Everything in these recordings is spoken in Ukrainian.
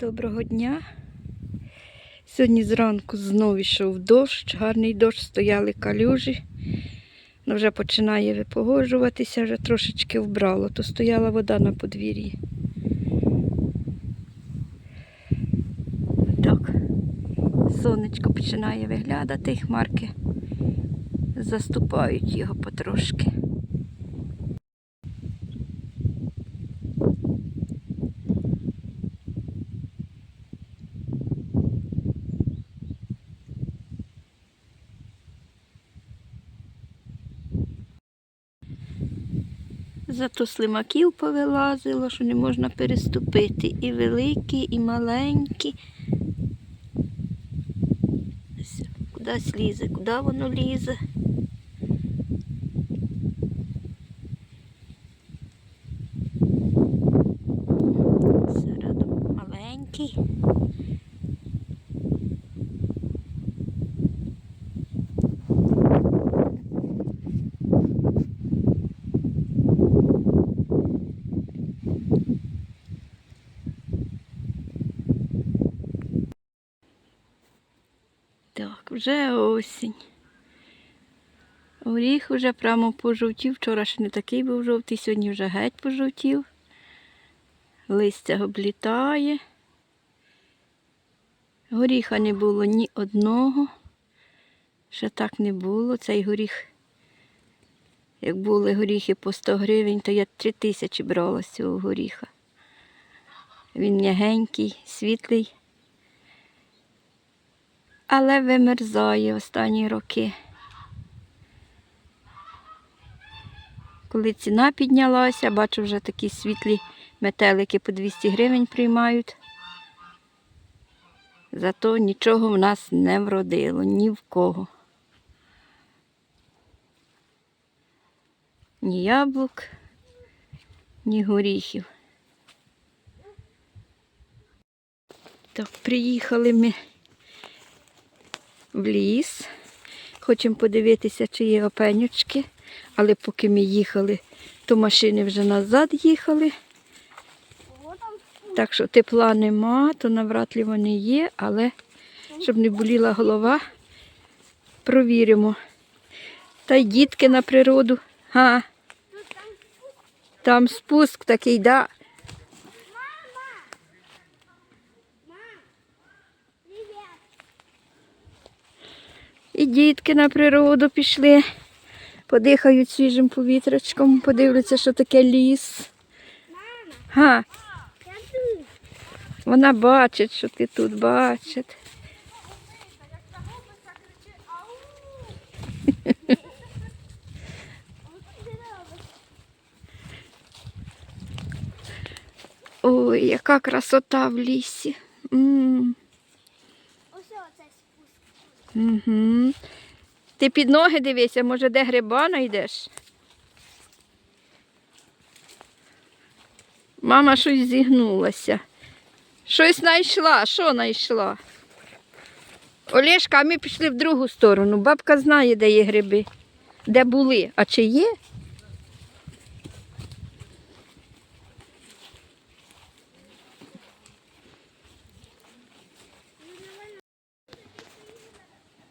Доброго дня. Сьогодні зранку знову йшов дощ, гарний дощ, стояли калюжі. Ну, вже починає випогоджуватися, вже трошечки вбрало, то стояла вода на подвір'ї. Так, сонечко починає виглядати, хмарки заступають його потрошки. Зато слимаків повилазило, що не можна переступити. І великі, і маленькі. Куди лізе, куди воно лізе. Так, вже осінь. Оріх вже прямо пожовтів. Вчора ще не такий був жовтий, сьогодні вже геть пожовтів. Листя облітає. Горіха не було ні одного. Ще так не було. Цей горіх, як були горіхи по 100 гривень, то я 3 тисячі брала з цього горіха. Він м'ягенький, світлий але вимерзає останні роки. Коли ціна піднялася, бачу, вже такі світлі метелики по 200 гривень приймають. Зато нічого в нас не вродило, ні в кого. Ні яблук, ні горіхів. Так, приїхали ми в ліс. Хочемо подивитися, чи є опенючки. Але поки ми їхали, то машини вже назад їхали. Так що тепла нема, то навряд ли вони є, але щоб не боліла голова, провіримо. Та й дітки на природу. Га. Там спуск такий, да. І дітки на природу пішли, подихають свіжим повітрячком, подивляться, що таке ліс. Га, вона бачить, що ти тут бачить. Ой, яка красота в лісі. М, спуск. Угу. Ти під ноги дивися, може де гриба знайдеш? Мама щось зігнулася. Щось знайшла. Що знайшла? Олешка, а ми пішли в другу сторону. Бабка знає, де є гриби. Де були. А чи є?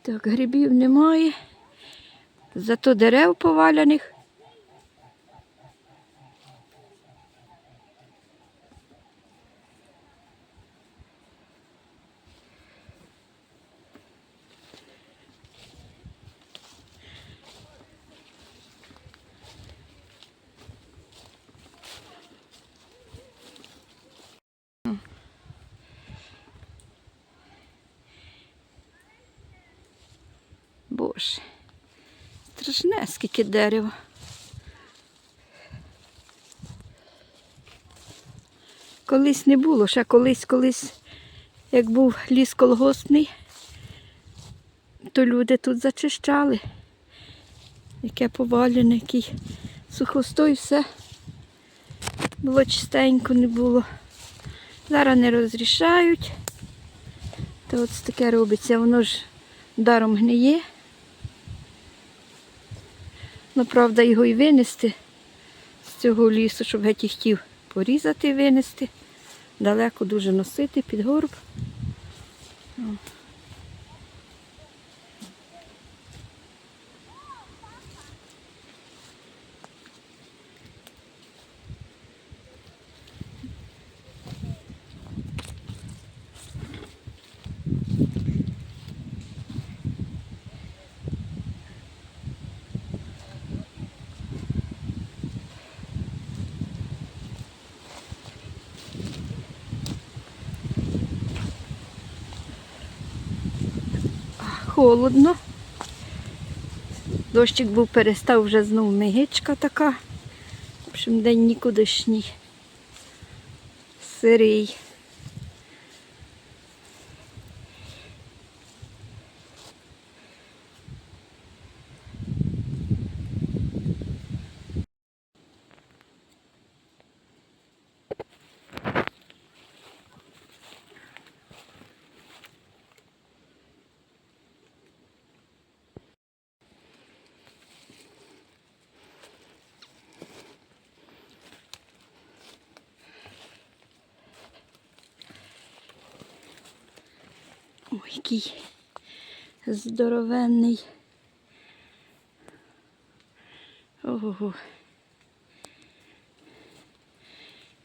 Так, грибів немає. Зато дерев поваляних. Боже, страшне, скільки дерева. Колись не було, ще колись, колись, як був ліс колгоспний, то люди тут зачищали. Яке повалене, який сухостой, все. Було чистенько, не було. Зараз не розрішають. То от таке робиться, воно ж даром гниє. Ну, правда, його і винести з цього лісу, щоб геть і хотів порізати і винести. далеко дуже носити під горб. О. холодно. Дощик був перестав вже знов мигичка така. В общем, день нікудишній. Сирий. Ой, який здоровенний. Ого.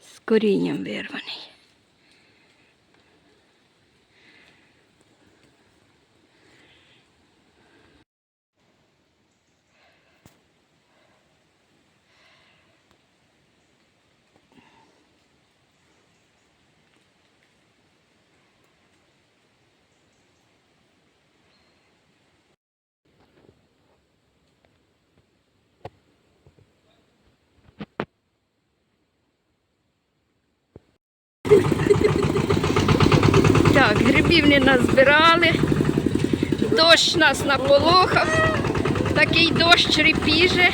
З корінням вирваний. Так, грибів не назбирали. Дощ нас наполохав. Такий дощ репіже.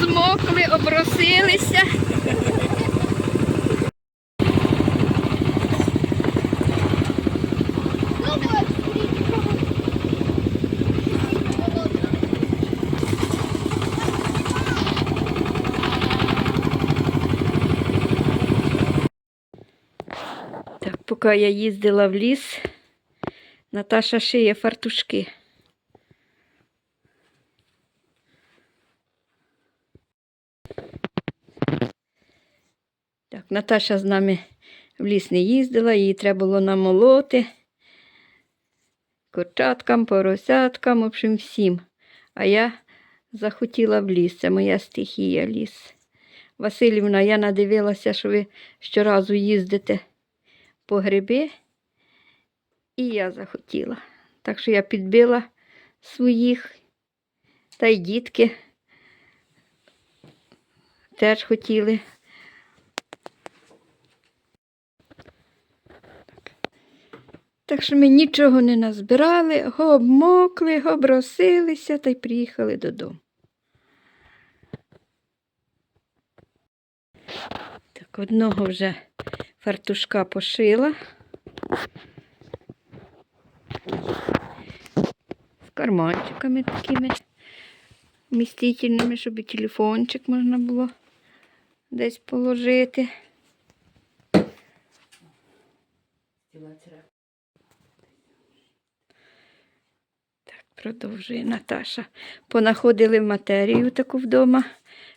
Змокли, обросилися. Так, поки я їздила в ліс, Наташа шиє фартушки. Так, Наташа з нами в ліс не їздила, її треба було намолоти. Курчаткам, поросяткам, в общем, всім. А я захотіла в ліс, це моя стихія ліс. Васильівна, я надивилася, що ви щоразу їздите по гриби, і я захотіла. Так що я підбила своїх, та й дітки теж хотіли. Так що ми нічого не назбирали, обмокли, обросилися та й приїхали додому. Так, одного вже фартушка пошила. З карманчиками такими вмістительними, щоб і телефончик можна було десь положити. Так, продовжує Наташа. Понаходили матерію таку вдома.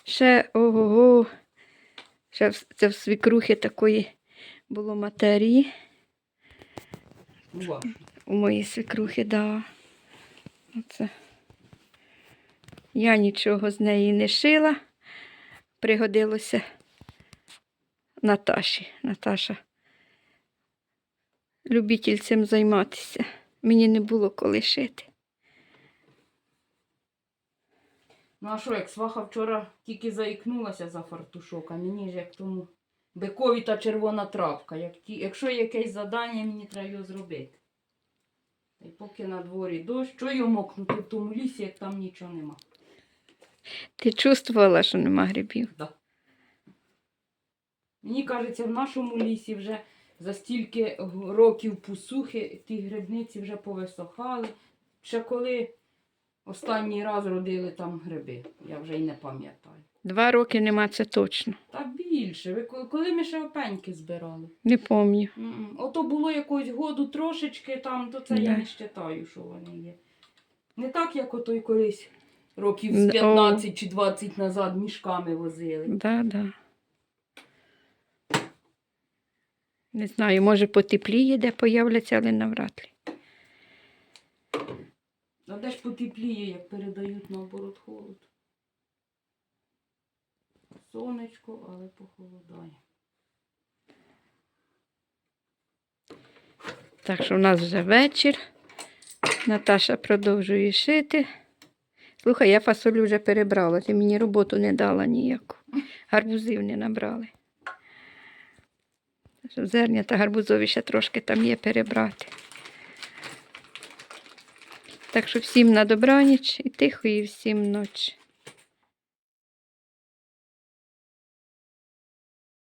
Ще ого-го. Ще це в свікрухи такої було матерії. У моїй свікрухи, да. Оце. Я нічого з неї не шила. Пригодилося Наташі. Наташа. Любитель цим займатися. Мені не було коли шити. Ну а що, як сваха вчора тільки заікнулася за фартушок, а мені ж як тому бикові та червона травка. Як ті, якщо є якесь завдання, мені треба його зробити. Та й поки на дворі дощ, що його мокнути в тому лісі, як там нічого нема. Ти чувствувала, що нема грибів? Да. Мені кажеться, в нашому лісі вже за стільки років посухи ті грибниці вже повисохали. Ще коли Останній раз родили там гриби. Я вже й не пам'ятаю. Два роки нема, це точно. Та більше. Ви коли ми ще опеньки збирали? Не пам'ятаю. Ото було якогось году трошечки там, то це я не вважаю, що вони є. Не так, як ото й колись років з о. 15 чи 20 назад мішками возили. Да, да. Не знаю, може потепліє, де появляться, але навряд ли. А де ж потепліє, як передають наоборот холод? Сонечко, але похолодає. Так що в нас вже вечір. Наташа продовжує шити. Слухай, я фасолю вже перебрала, ти мені роботу не дала ніяку. Гарбузів не набрали. Зерня та гарбузові ще трошки там є перебрати. Так що всім на добраніч і тихої всім ночі.